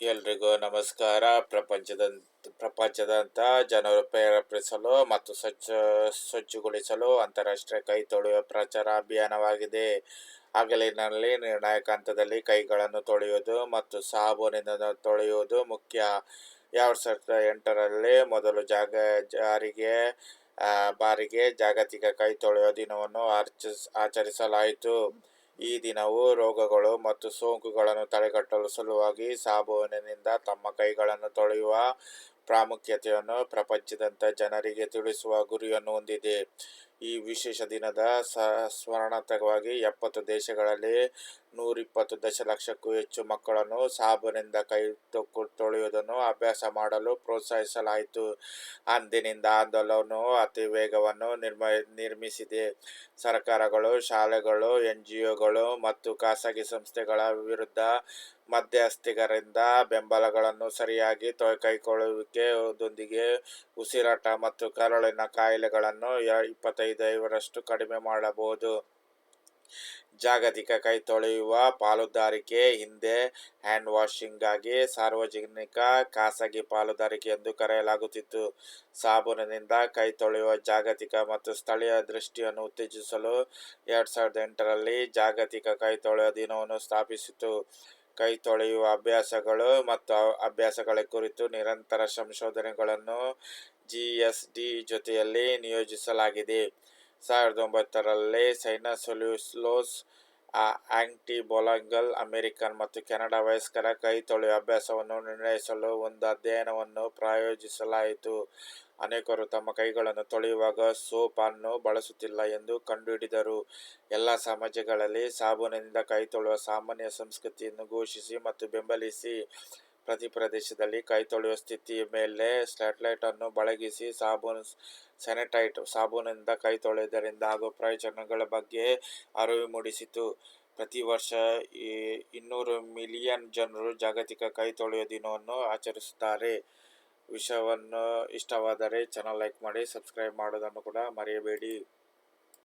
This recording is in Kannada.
ಎಲ್ರಿಗೂ ನಮಸ್ಕಾರ. ಪ್ರಪಂಚದ ಪ್ರಪಂಚದಂತ ಜನರು ಪ್ರೇರೇಪಿಸಲು ಮತ್ತು ಸ್ವಚ್ಛ, ಸ್ವಚ್ಛಗೊಳಿಸಲು ಅಂತಾರಾಷ್ಟ್ರೀಯ ಕೈ ತೊಳೆಯುವ ಪ್ರಚಾರ ಅಭಿಯಾನವಾಗಿದೆ. ಹಗಲಿನಲ್ಲಿ ನಿರ್ಣಾಯಕ ಹಂತದಲ್ಲಿ ಕೈಗಳನ್ನು ತೊಳೆಯುವುದು ಮತ್ತು ಸಾಬೂನಿಂದ ತೊಳೆಯುವುದು ಮುಖ್ಯ. ಎರಡು ಸಾವಿರದ ಎಂಟರಲ್ಲಿ ಮೊದಲು ಜಾಗ, ಜಾರಿಗೆ ಬಾರಿಗೆ ಜಾಗತಿಕ ಕೈ ತೊಳೆಯುವ ದಿನವನ್ನು ಆರ್ಚ ಆಚರಿಸಲಾಯಿತು. ಈ ದಿನವು ರೋಗಗಳು ಮತ್ತು ಸೋಂಕುಗಳನ್ನು ತಡೆಗಟ್ಟಲು ಸಲುವಾಗಿ ಸಾಬೂನಿನಿಂದ ತಮ್ಮ ಕೈಗಳನ್ನು ತೊಳೆಯುವ ಪ್ರಾಮುಖ್ಯತೆಯನ್ನು ಪ್ರಪಂಚದಂತ ಜನರಿಗೆ ತಿಳಿಸುವ ಗುರಿಯನ್ನು ಹೊಂದಿದೆ. ಈ ವಿಶೇಷ ದಿನದ ಸ ಎಪ್ಪತ್ತು ದೇಶಗಳಲ್ಲಿ ನೂರಿಪ್ಪತ್ತು ದಶಲಕ್ಷಕ್ಕೂ ಹೆಚ್ಚು ಮಕ್ಕಳನ್ನು ಸಾಬೂನಿಂದ ಕೈ ತೊಳೆಯುವುದನ್ನು ಅಭ್ಯಾಸ ಮಾಡಲು ಪ್ರೋತ್ಸಾಹಿಸಲಾಯಿತು. ಅಂದಿನಿಂದ ಆಂದೋಲನವು ಅತಿ ವೇಗವನ್ನು ನಿರ್ಮ, ನಿರ್ಮಿಸಿದೆ. ಸರ್ಕಾರಗಳು, ಶಾಲೆಗಳು ಎನ್ ಜಿ ಒಗಳು ಮತ್ತು ಖಾಸಗಿ ಸಂಸ್ಥೆಗಳ ವಿರುದ್ಧ ಮಧ್ಯಸ್ಥಿಕರಿಂದ ಬೆಂಬಲಗಳನ್ನು ಸರಿಯಾಗಿ ತೊ, ಕೈಗೊಳ್ಳುವಿಕೆಯೊಂದಿಗೆ ಉಸಿರಾಟ ಮತ್ತು ಕರುಳಿನ ಕಾಯಿಲೆಗಳನ್ನು ಇಪ್ಪತ್ತೈದರಷ್ಟು ಕಡಿಮೆ ಮಾಡಬಹುದು. ಜಾಗತಿಕ ಕೈ ತೊಳೆಯುವ ಪಾಲುದಾರಿಕೆ ಹಿಂದೆ ಹ್ಯಾಂಡ್ ವಾಷಿಂಗ್ಗಾಗಿ ಸಾರ್ವಜನಿಕ ಖಾಸಗಿ ಪಾಲುದಾರಿಕೆ ಎಂದು ಕರೆಯಲಾಗುತ್ತಿತ್ತು. ಸಾಬೂನಿನಿಂದ ಕೈ ತೊಳೆಯುವ ಜಾಗತಿಕ ಮತ್ತು ಸ್ಥಳೀಯ ದೃಷ್ಟಿಯನ್ನು ಉತ್ತೇಜಿಸಲು ಎರಡ್ ಸಾವಿರದ ಎಂಟರಲ್ಲಿ ಜಾಗತಿಕ ಕೈ ತೊಳೆಯುವ ದಿನವನ್ನು ಸ್ಥಾಪಿಸಿತು. ಕೈ ತೊಳೆಯುವ ಅಭ್ಯಾಸಗಳು ಮತ್ತು ಅಭ್ಯಾಸಗಳ ಕುರಿತು ನಿರಂತರ ಸಂಶೋಧನೆಗಳನ್ನು ಜಿಎಸ್ಡಿ ಜೊತೆಯಲ್ಲಿ ನಿಯೋಜಿಸಲಾಗಿದೆ. ಸಾವಿರದ ಒಂಬತ್ತರಲ್ಲಿ ಆಂಟಿ ಬೊಲಂಗಲ್ ಅಮೆರಿಕನ್ ಮತ್ತು ಕೆನಡಾ ವಯಸ್ಕರ ಕೈ ತೊಳೆಯುವ ಅಭ್ಯಾಸವನ್ನು ನಿರ್ಣಯಿಸಲು ಒಂದು ಅಧ್ಯಯನವನ್ನು ಪ್ರಾಯೋಜಿಸಲಾಯಿತು. ಅನೇಕರು ತಮ್ಮ ಕೈಗಳನ್ನು ತೊಳೆಯುವಾಗ ಸೋಪ್ ಅನ್ನು ಬಳಸುತ್ತಿಲ್ಲ ಎಂದು ಕಂಡುಹಿಡಿದರು. ಎಲ್ಲ ಸಮಾಜಗಳಲ್ಲಿ ಸಾಬೂನಿನಿಂದ ಕೈ ತೊಳೆಯುವ ಸಾಮಾನ್ಯ ಸಂಸ್ಕೃತಿಯನ್ನು ಘೋಷಿಸಿ ಮತ್ತು ಬೆಂಬಲಿಸಿ. ಪ್ರತಿ ಪ್ರದೇಶದಲ್ಲಿ ಕೈ ತೊಳೆಯುವ ಸ್ಥಿತಿಯ ಮೇಲೆ ಸ್ಪಾಟ್ಲೈಟ್ ಅನ್ನು ಬಳಗಿಸಿ ಸಾಬೂನು ಸ್ಯಾನಿಟೈಟ್ ಸಾಬೂನಿಂದ ಕೈ ತೊಳೆಯುವುದರಿಂದ ಆಗುವ ಪ್ರಯೋಜನಗಳ ಬಗ್ಗೆ ಅರಿವು ಮೂಡಿಸಿತು. ಪ್ರತಿ ವರ್ಷ ಇನ್ನೂರು ಮಿಲಿಯನ್ ಜನರು ಜಾಗತಿಕ ಕೈ ತೊಳೆಯುವ ದಿನವನ್ನು ಆಚರಿಸುತ್ತಾರೆ. ವಿಷಯವನ್ನು ಇಷ್ಟವಾದರೆ ಚಾನಲ್ ಲೈಕ್ ಮಾಡಿ ಸಬ್ಸ್ಕ್ರೈಬ್ ಮಾಡೋದನ್ನು ಕೂಡ ಮರೆಯಬೇಡಿ.